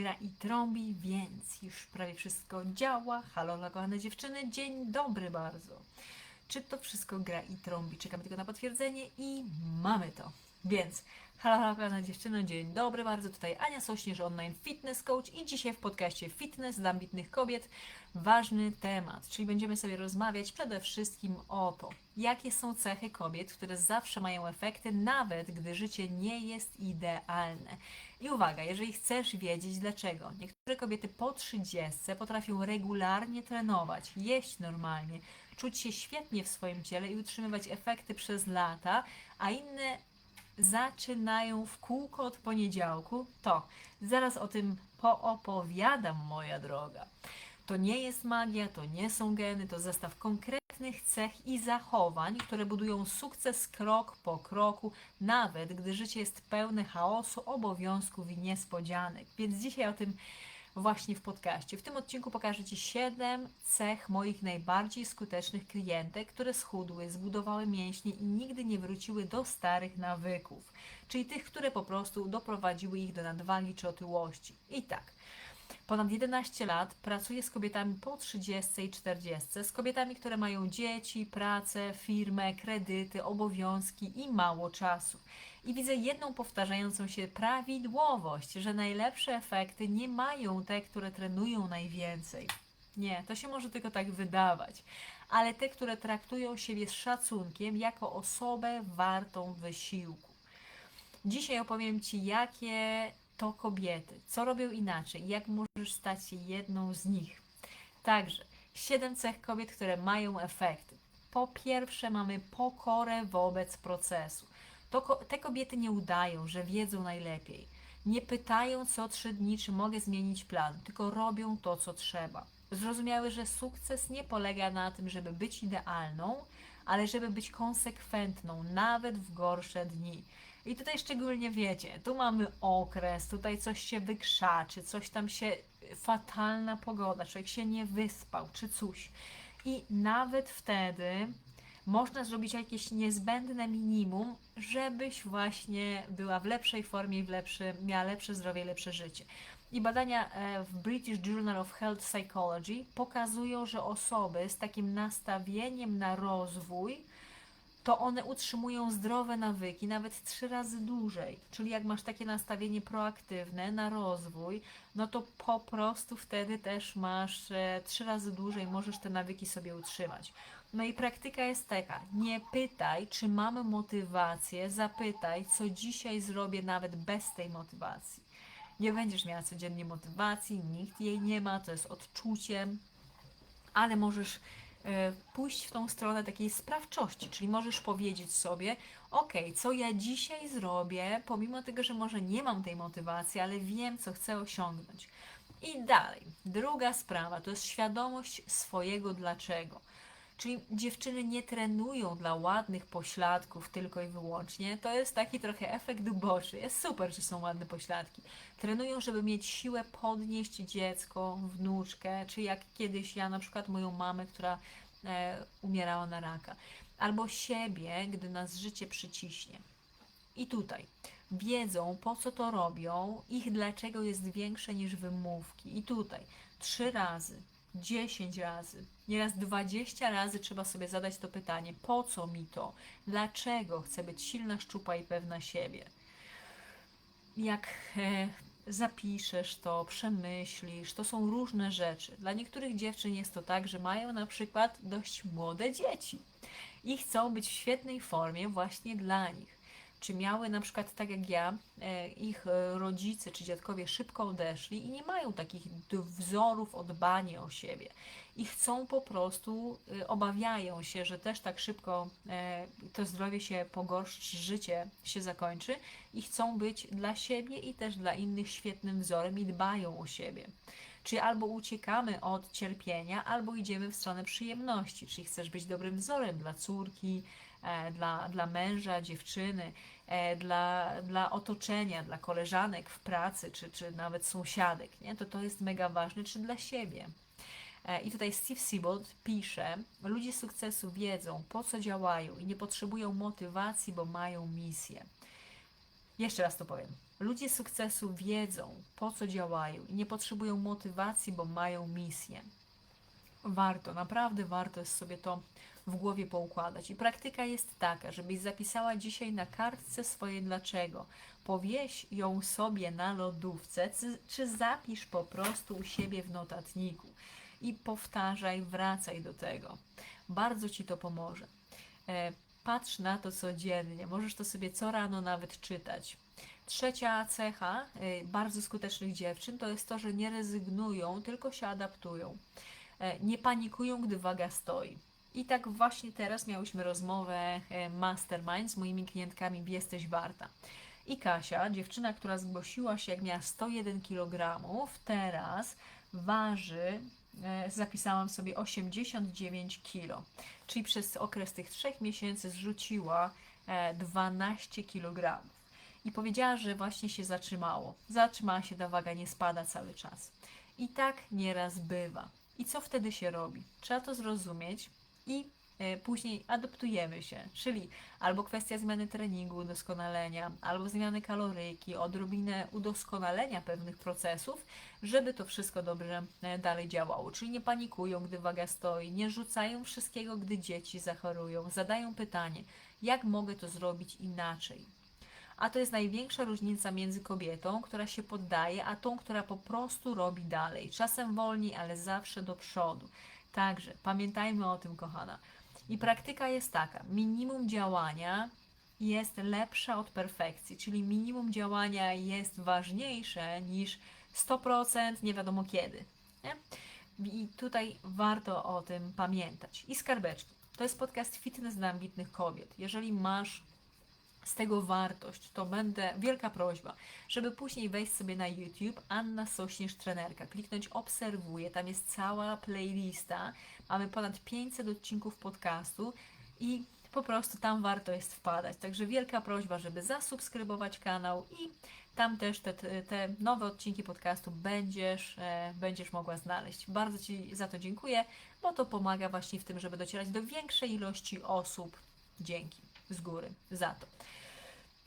gra i trąbi, więc już prawie wszystko działa. Halo, kochane dziewczyny, dzień dobry bardzo. Czy to wszystko gra i trąbi? Czekamy tylko na potwierdzenie i mamy to. Więc halo, halo, kochane dziewczyny, dzień dobry bardzo. Tutaj Ania Sośnierz, online fitness coach i dzisiaj w podcaście Fitness dla ambitnych kobiet ważny temat, czyli będziemy sobie rozmawiać przede wszystkim o to, jakie są cechy kobiet, które zawsze mają efekty, nawet gdy życie nie jest idealne. I uwaga, jeżeli chcesz wiedzieć dlaczego, niektóre kobiety po 30 potrafią regularnie trenować, jeść normalnie, czuć się świetnie w swoim ciele i utrzymywać efekty przez lata, a inne zaczynają w kółko od poniedziałku, to zaraz o tym poopowiadam, moja droga. To nie jest magia, to nie są geny, to zestaw konkretnych cech i zachowań, które budują sukces krok po kroku, nawet gdy życie jest pełne chaosu, obowiązków i niespodzianek. Więc dzisiaj o tym właśnie w podcaście. W tym odcinku pokażę Ci 7 cech moich najbardziej skutecznych klientek, które schudły, zbudowały mięśnie i nigdy nie wróciły do starych nawyków, czyli tych, które po prostu doprowadziły ich do nadwagi czy otyłości. I tak. Ponad 11 lat pracuję z kobietami po 30 i 40, z kobietami, które mają dzieci, pracę, firmę, kredyty, obowiązki i mało czasu. I widzę jedną powtarzającą się prawidłowość, że najlepsze efekty nie mają te, które trenują najwięcej. Nie, to się może tylko tak wydawać, ale te, które traktują siebie z szacunkiem jako osobę wartą wysiłku. Dzisiaj opowiem Ci, jakie to kobiety, co robią inaczej, jak możesz stać się jedną z nich. Także siedem cech kobiet, które mają efekty. Po pierwsze, mamy pokorę wobec procesu. To, te kobiety nie udają, że wiedzą najlepiej. Nie pytają co trzy dni, czy mogę zmienić plan, tylko robią to, co trzeba. Zrozumiały, że sukces nie polega na tym, żeby być idealną, ale żeby być konsekwentną, nawet w gorsze dni. I tutaj szczególnie wiecie, tu mamy okres, tutaj coś się wykrzaczy, coś tam się, fatalna pogoda, człowiek się nie wyspał, czy coś. I nawet wtedy można zrobić jakieś niezbędne minimum, żebyś właśnie była w lepszej formie i lepszy, miała lepsze zdrowie lepsze życie. I badania e, w British Journal of Health Psychology pokazują, że osoby z takim nastawieniem na rozwój, to one utrzymują zdrowe nawyki nawet trzy razy dłużej. Czyli jak masz takie nastawienie proaktywne na rozwój, no to po prostu wtedy też masz e, trzy razy dłużej, możesz te nawyki sobie utrzymać. No i praktyka jest taka: nie pytaj, czy mamy motywację, zapytaj, co dzisiaj zrobię nawet bez tej motywacji. Nie będziesz miała codziennie motywacji, nikt jej nie ma, to jest odczuciem, ale możesz pójść w tą stronę takiej sprawczości, czyli możesz powiedzieć sobie, ok, co ja dzisiaj zrobię, pomimo tego, że może nie mam tej motywacji, ale wiem, co chcę osiągnąć. I dalej, druga sprawa to jest świadomość swojego dlaczego. Czyli dziewczyny nie trenują dla ładnych pośladków tylko i wyłącznie. To jest taki trochę efekt uboczny. Jest super, że są ładne pośladki. Trenują, żeby mieć siłę podnieść dziecko, wnuczkę, czy jak kiedyś ja na przykład moją mamę, która e, umierała na raka. Albo siebie, gdy nas życie przyciśnie. I tutaj wiedzą, po co to robią, ich dlaczego jest większe niż wymówki. I tutaj trzy razy 10 razy, nieraz 20 razy trzeba sobie zadać to pytanie: po co mi to? Dlaczego chcę być silna, szczupa i pewna siebie? Jak e, zapiszesz to, przemyślisz, to są różne rzeczy. Dla niektórych dziewczyn jest to tak, że mają na przykład dość młode dzieci i chcą być w świetnej formie właśnie dla nich czy miały na przykład tak jak ja, e, ich e, rodzice czy dziadkowie szybko odeszli i nie mają takich wzorów o dbanie o siebie. I chcą po prostu, e, obawiają się, że też tak szybko to zdrowie się pogorszy, życie się zakończy i chcą być dla siebie i też dla innych świetnym wzorem i dbają o siebie. Czyli albo uciekamy od cierpienia, albo idziemy w stronę przyjemności, czyli chcesz być dobrym wzorem dla córki, dla, dla męża, dziewczyny, e, dla, dla otoczenia, dla koleżanek w pracy, czy, czy nawet sąsiadek, nie? to to jest mega ważne, czy dla siebie. E, I tutaj Steve Siebold pisze, ludzie sukcesu wiedzą, po co działają i nie potrzebują motywacji, bo mają misję. Jeszcze raz to powiem. Ludzie sukcesu wiedzą, po co działają i nie potrzebują motywacji, bo mają misję. Warto, naprawdę warto jest sobie to w głowie poukładać. I praktyka jest taka, żebyś zapisała dzisiaj na kartce swoje dlaczego. Powieś ją sobie na lodówce, czy, zapisz po prostu u siebie w notatniku i powtarzaj, wracaj do tego. Bardzo ci to pomoże. E, patrz na to codziennie, możesz to sobie co rano nawet czytać. Trzecia cecha y, bardzo skutecznych dziewczyn to jest to, że nie rezygnują, tylko się adaptują. E, Nie panikują, gdy waga stoi. I tak właśnie teraz miałyśmy rozmowę e, mastermind z moimi klientkami Jesteś Warta. I Kasia, dziewczyna, która zgłosiła się jak miała 101 kg, teraz waży, e, zapisałam sobie 89 kg. Czyli przez okres tych trzech miesięcy zrzuciła e, 12 kg. I powiedziała, że właśnie się zatrzymało. Zatrzymała się, ta waga nie spada cały czas. I tak nieraz bywa. I co wtedy się robi? Trzeba to zrozumieć i e, później adaptujemy się, czyli albo kwestia zmiany treningu, udoskonalenia, albo zmiany kaloryki, odrobinę udoskonalenia pewnych procesów, żeby to wszystko dobrze e, dalej działało. Czyli nie panikują, gdy waga stoi, nie rzucają wszystkiego, gdy dzieci zachorują, zadają pytanie, jak mogę to zrobić inaczej. A to jest największa różnica między kobietą, która się poddaje, a tą, która po prostu robi dalej. Czasem wolniej, ale zawsze do przodu. Także pamiętajmy o tym, kochana. I praktyka jest taka: minimum działania jest lepsza od perfekcji, czyli minimum działania jest ważniejsze niż 100% nie wiadomo kiedy. Nie? I tutaj warto o tym pamiętać. I skarbeczki. To jest podcast Fitness dla ambitnych kobiet. Jeżeli masz z tego wartość, to będę, wielka prośba, żeby później wejść sobie na YouTube, Anna Sośnierz Trenerka, kliknąć obserwuję, tam jest cała playlista, mamy ponad 500 odcinków podcastu i po prostu tam warto jest wpadać. Także wielka prośba, żeby zasubskrybować kanał i tam też te, te nowe odcinki podcastu będziesz, e, będziesz mogła znaleźć. Bardzo Ci za to dziękuję, bo to pomaga właśnie w tym, żeby docierać do większej ilości osób. Dzięki z góry za to.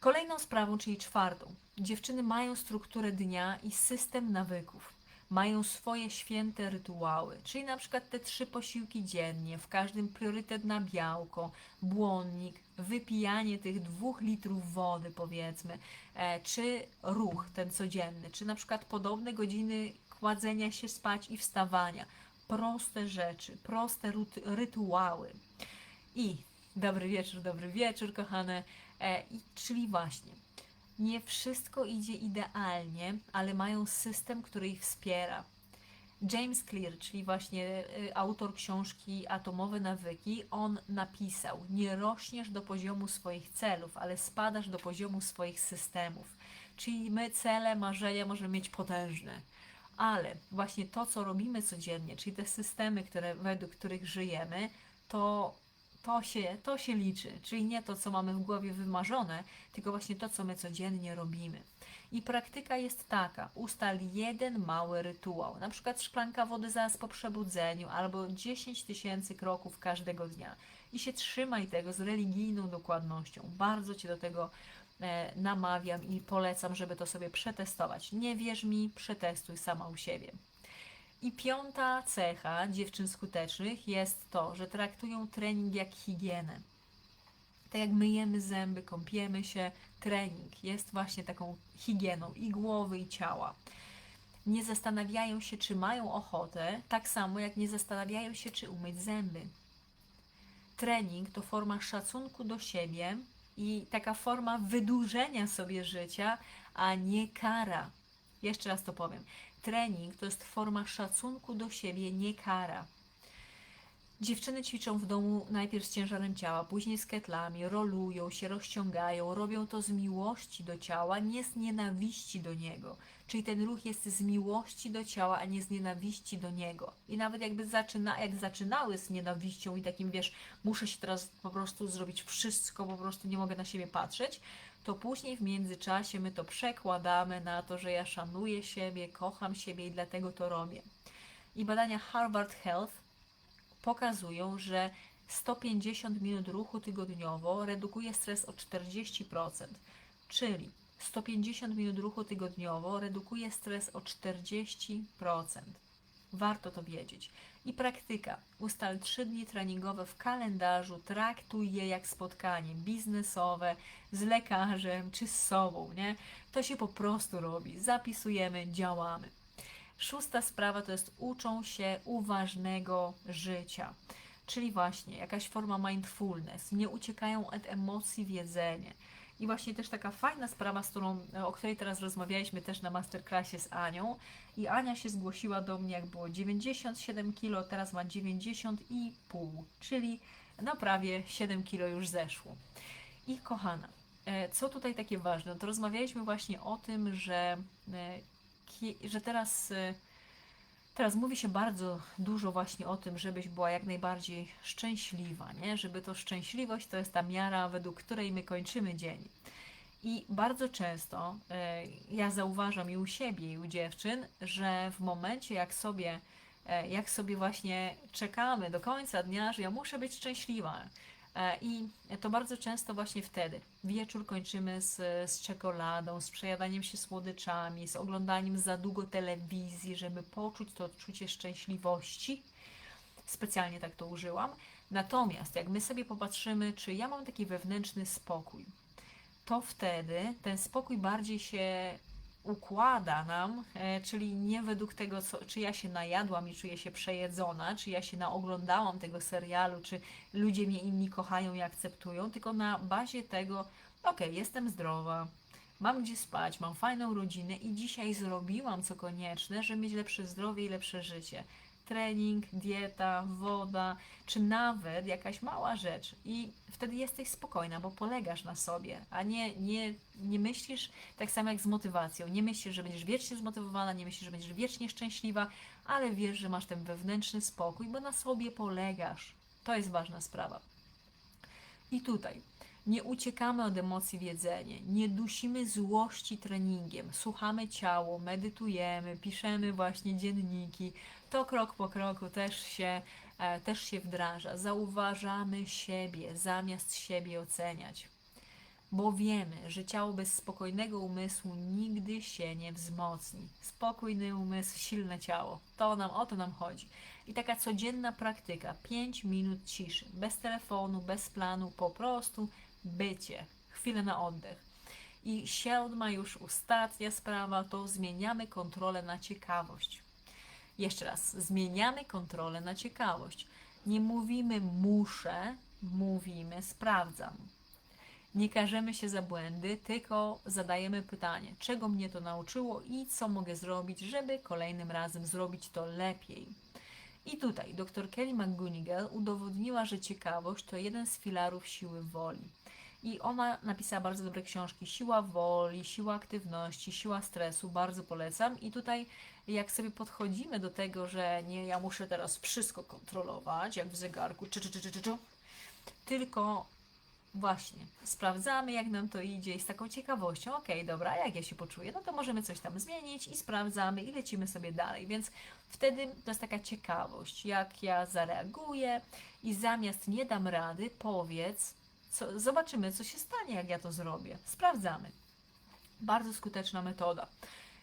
Kolejną sprawą, czyli czwartą, dziewczyny mają strukturę dnia i system nawyków. Mają swoje święte rytuały, czyli na przykład te trzy posiłki dziennie, w każdym priorytet na białko, błonnik, wypijanie tych dwóch litrów wody, powiedzmy, e, czy ruch ten codzienny, czy na przykład podobne godziny kładzenia się spać i wstawania. Proste rzeczy, proste rytuały. I dobry wieczór, dobry wieczór, kochane. E, i, czyli właśnie, nie wszystko idzie idealnie, ale mają system, który ich wspiera. James Clear, czyli właśnie y, autor książki Atomowe Nawyki, on napisał: Nie rośniesz do poziomu swoich celów, ale spadasz do poziomu swoich systemów. Czyli my cele, marzenia możemy mieć potężne, ale właśnie to, co robimy codziennie, czyli te systemy, które, według których żyjemy, to to się, to się liczy. Czyli nie to, co mamy w głowie wymarzone, tylko właśnie to, co my codziennie robimy. I praktyka jest taka: ustal jeden mały rytuał, na przykład szklanka wody zaraz po przebudzeniu, albo 10 tysięcy kroków każdego dnia. I się trzymaj tego z religijną dokładnością. Bardzo Cię do tego e, namawiam i polecam, żeby to sobie przetestować. Nie wierz mi, przetestuj sama u siebie. I piąta cecha dziewczyn skutecznych jest to, że traktują trening jak higienę. Tak jak myjemy zęby, kąpiemy się, trening jest właśnie taką higieną i głowy, i ciała. Nie zastanawiają się, czy mają ochotę, tak samo jak nie zastanawiają się, czy umyć zęby. Trening to forma szacunku do siebie i taka forma wydłużenia sobie życia, a nie kara. Jeszcze raz to powiem. Trening to jest forma szacunku do siebie, nie kara. Dziewczyny ćwiczą w domu najpierw z ciężarem ciała, później z ketlami, rolują się, rozciągają, robią to z miłości do ciała, nie z nienawiści do niego. Czyli ten ruch jest z miłości do ciała, a nie z nienawiści do niego. I nawet jakby zaczyna, jak zaczynały z nienawiścią i takim, wiesz, muszę się teraz po prostu zrobić wszystko, po prostu nie mogę na siebie patrzeć, to później w międzyczasie my to przekładamy na to, że ja szanuję siebie, kocham siebie i dlatego to robię. I badania Harvard Health pokazują, że 150 minut ruchu tygodniowo redukuje stres o 40%. Czyli 150 minut ruchu tygodniowo redukuje stres o 40%. Warto to wiedzieć. I praktyka. Ustal 3 dni treningowe w kalendarzu, traktuj je jak spotkanie biznesowe z lekarzem czy z sobą, nie? To się po prostu robi. Zapisujemy, działamy. Szósta sprawa to jest uczą się uważnego życia. Czyli właśnie jakaś forma mindfulness. Nie uciekają od emocji w jedzenie. I właśnie też taka fajna sprawa, z którą, o której teraz rozmawialiśmy też na masterclassie z Anią. I Ania się zgłosiła do mnie, jak było 97 kg, teraz ma 90,5, czyli no prawie 7 kg już zeszło. I kochana, e, co tutaj takie ważne? No to rozmawialiśmy właśnie o tym, że, e, że teraz, e, teraz mówi się bardzo dużo właśnie o tym, żebyś była jak najbardziej szczęśliwa, nie? Żeby to szczęśliwość to jest ta miara, według której my kończymy dzień. I bardzo często e, ja zauważam i u siebie, i u dziewczyn, że w momencie, jak sobie, e, jak sobie właśnie czekamy do końca dnia, że ja muszę być szczęśliwa. E, I to bardzo często właśnie wtedy. Wieczór kończymy z, z czekoladą, z przejadaniem się słodyczami, z oglądaniem za długo telewizji, żeby poczuć to odczucie szczęśliwości. Specjalnie tak to użyłam. Natomiast jak my sobie popatrzymy, czy ja mam taki wewnętrzny spokój, to wtedy ten spokój bardziej się układa nam, e, czyli nie według tego, co, czy ja się najadłam i czuję się przejedzona, czy ja się naoglądałam tego serialu, czy ludzie mnie inni kochają i akceptują, tylko na bazie tego, okej, jestem zdrowa, mam gdzie spać, mam fajną rodzinę i dzisiaj zrobiłam co konieczne, żeby mieć lepsze zdrowie i lepsze życie. Trening, dieta, woda, czy nawet jakaś mała rzecz. I wtedy jesteś spokojna, bo polegasz na sobie, a nie, nie, nie myślisz tak samo jak z motywacją. Nie myślisz, że będziesz wiecznie zmotywowana, nie myślisz, że będziesz wiecznie szczęśliwa, ale wiesz, że masz ten wewnętrzny spokój, bo na sobie polegasz. To jest ważna sprawa. I tutaj nie uciekamy od emocji w jedzenie, nie dusimy złości treningiem, słuchamy ciało, medytujemy, piszemy właśnie dzienniki. To krok po kroku też się, e, też się wdraża. Zauważamy siebie zamiast siebie oceniać. Bo wiemy, że ciało bez spokojnego umysłu nigdy się nie wzmocni. Spokojny umysł, silne ciało. To nam, o to nam chodzi. I taka codzienna praktyka, 5 minut ciszy, bez telefonu, bez planu, po prostu bycie, chwilę na oddech. I siódma już ostatnia sprawa to zmieniamy kontrolę na ciekawość. Jeszcze raz, zmieniamy kontrolę na ciekawość. Nie mówimy muszę, mówimy sprawdzam. Nie karzemy się za błędy, tylko zadajemy pytanie, czego mnie to nauczyło i co mogę zrobić, żeby kolejnym razem zrobić to lepiej. I tutaj dr Kelly McGonigal udowodniła, że ciekawość to jeden z filarów siły woli. I ona napisała bardzo dobre książki. Siła woli, siła aktywności, siła stresu. Bardzo polecam. I tutaj, jak sobie podchodzimy do tego, że nie, ja muszę teraz wszystko kontrolować, jak w zegarku, czy, czy, czy, czy, czy, czy tylko właśnie sprawdzamy, jak nam to idzie i z taką ciekawością, okej, dobra, jak ja się poczuję, no to możemy coś tam zmienić i sprawdzamy i lecimy sobie dalej. Więc wtedy to jest taka ciekawość, jak ja zareaguję i zamiast nie dam rady, powiedz, co, zobaczymy, co się stanie, jak ja to zrobię. Sprawdzamy. Bardzo skuteczna metoda.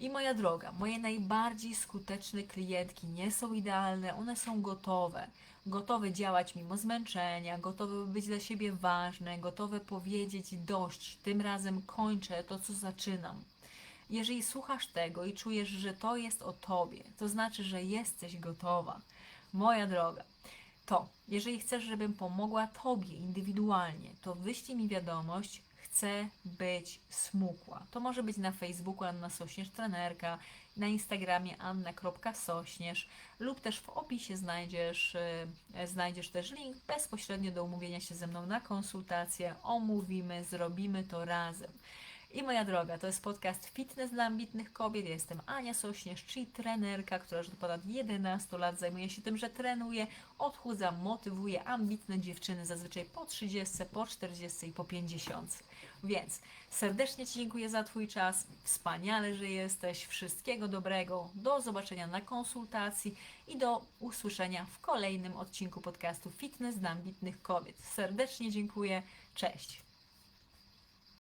I moja droga, moje najbardziej skuteczne klientki nie są idealne, one są gotowe. Gotowe działać mimo zmęczenia, gotowe być dla siebie ważne, gotowe powiedzieć dość, tym razem kończę to, co zaczynam. Jeżeli słuchasz tego i czujesz, że to jest o tobie, to znaczy, że jesteś gotowa. Moja droga, to jeżeli chcesz, żebym pomogła Tobie indywidualnie, to wyślij mi wiadomość, chcę być smukła. To może być na Facebooku Anna Sośnierz Trenerka, na Instagramie anna.sośnierz lub też w opisie znajdziesz, yy, znajdziesz też link bezpośrednio do umówienia się ze mną na konsultację. Omówimy, zrobimy to razem. I moja droga, to jest podcast Fitness dla ambitnych kobiet. Ja jestem Ania Sośnierz, czyli trenerka, która już od ponad 11 lat zajmuje się tym, że trenuje, odchudza, motywuje ambitne dziewczyny, zazwyczaj po 30, po 40 i po 50. Więc serdecznie Ci dziękuję za Twój czas. Wspaniale, że jesteś. Wszystkiego dobrego. Do zobaczenia na konsultacji i do usłyszenia w kolejnym odcinku podcastu Fitness dla ambitnych kobiet. Serdecznie dziękuję. Cześć.